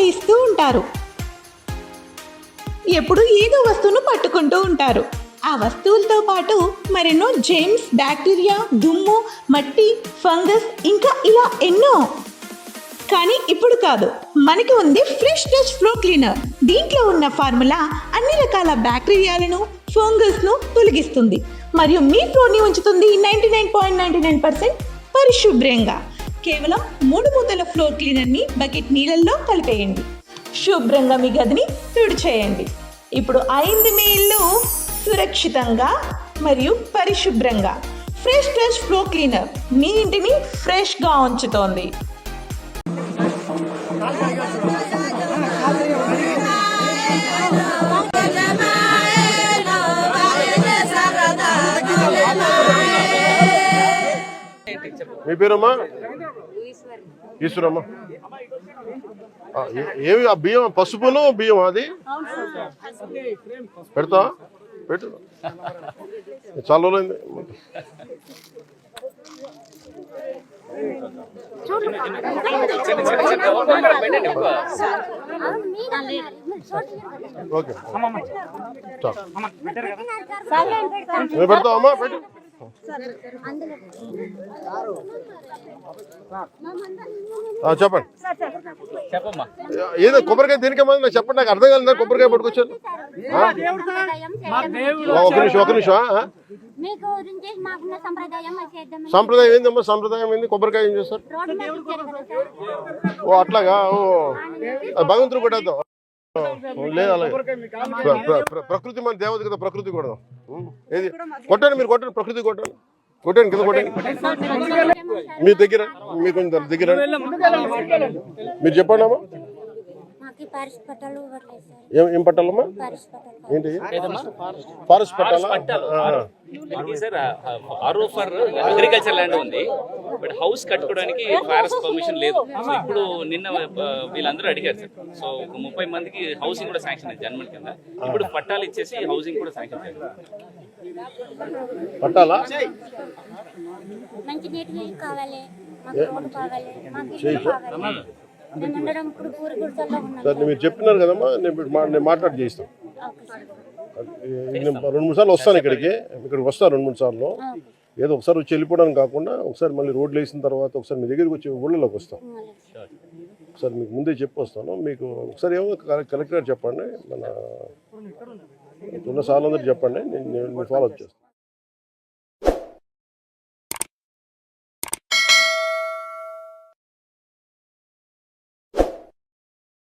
ఇస్తూ ఉంటారు. ఎప్పుడు ఏదో వస్తువును పట్టుకుంటూ ఉంటారు. ఆ వస్తువులతో పాటు మరెన్నో జెమ్స్ బ్యాక్టీరియా దుమ్ము మట్టి ఫంగస్ ఇంకా ఇలా ఎన్నో. కానీ ఇప్పుడు కాదు మనకి ఉంది ఫ్రెష్ డస్ట్ ఫ్లో క్లీనర్ దీంట్లో ఉన్న ఫార్ములా అన్ని రకాల బ్యాక్టీరియాలను ఫంగస్ను తొలగిస్తుంది. మరియు మీ ఫ్లోర్ని ఉంచుతుంది ninety nine point ninety nine percent పరిశుభ్రంగా. కేవలం మూడు మూతల ఫ్లోర్ క్లీనర్ని బకెట్ నీళ్ళల్లో కలిపేయండి. శుభ్రంగా మీ గదిని తుడిచేయండి. ఇప్పుడు అయింది మీ ఇల్లు సురక్షితంగా మరియు పరిశుభ్రంగా. ఫ్రెష్ టచ్ ఫ్లో క్లీనర్ మీ ఇంటిని ఫ్రెష్గా ఉంచుతోంది. మీ పేరమ్మా? ఈశ్వరమ్మా. ఆ, ఏ- ఏవి ఆ బియ్యం పసుపులో బియ్యం అది? పెడతా పెట్టు. చాలా రోజులైంది. ఓకే. పెడతావమ్మా పెట్టు. చెప్పండి. ఏదో కొబ్బరికాయ దేనికమ్మా నాకు చెప్పండి నాకు అర్థం కాలేదు. కొబ్బరికాయ పట్టుకొచ్చాను ఒక నిమిషం ఒక నిమిషం సంప్రదాయం ఏందమ్మా? సాంప్రదాయం ఏంది? కొబ్బరికాయ ఏం చేస్తారు? ఓ అట్లాగా? ఓ. భగవంతుడు కొట్టేద్దాం లేదు అలాగే. ప్ర- ప్ర- ప్ర- ప్రకృతి మన దేవత కదా ప్రకృతి కూడా. ఏది? కొట్టండి మీరు కొట్టండి ప్రకృతి కొట్టండి. కొట్టండి కింద కొట్టండి. మీ దగ్గర మీ కొంచెం దగ్గర. మీరు చెప్పండి అమ్మా ఏం ఏం పట్టాలమ్మా? ఏంటి? ఫారెస్ట్ పట్టాలా? పట్టాలు. ఆ, ఆ. ఇది sir RO for agriculture land ఉంది. బట్ హౌస్ కట్టుకోవడానికి ఫారెస్ట్ పర్మిషన్ లేదు. సో ఇప్పుడు నిన్న వీళ్ళందరూ అడిగారు సార్. సో ఒక ముప్పై మందికి హౌసింగ్ కూడా శాంక్షన్ అయింది జన్మన్ కింద. ఇప్పుడు పట్టాలు ఇచ్చేసి హౌసింగ్ కూడా శాంక్షన్ చేయాలి పట్టాలా? మంచి కావాలి కావాలి. మేము ఉండడం ఇప్పుడు పూరి గుడిసెల్లో ఉన్నాం సరే మీరు చెప్పినారు కదమ్మా నేను ఇప్పుడు మా- నేను మాట్లాడి చేస్తాను నేను రెండు మూడు సార్లు వస్తాను ఇక్కడికి. ఇక్కడికి వస్తాను రెండు మూడు సార్లు. ఏదో ఒకసారి వచ్చి వెళ్ళిపోవడానికి కాకుండా ఒకసారి మళ్ళీ రోడ్లు వేసిన తర్వాత ఒకసారి మీ దగ్గరికి వచ్చి ఊళ్ళలోకి వస్తాం. ఒకసారి మీకు ముందే చెప్పి వస్తాను మీకు ఒకసారి ఏమో కలె- కలెక్టర్ గారు చెప్పండి. మన ఉన్న సార్లు అందరూ చెప్పండి. నేను నేను ఫాలో అప్ చేస్తాను.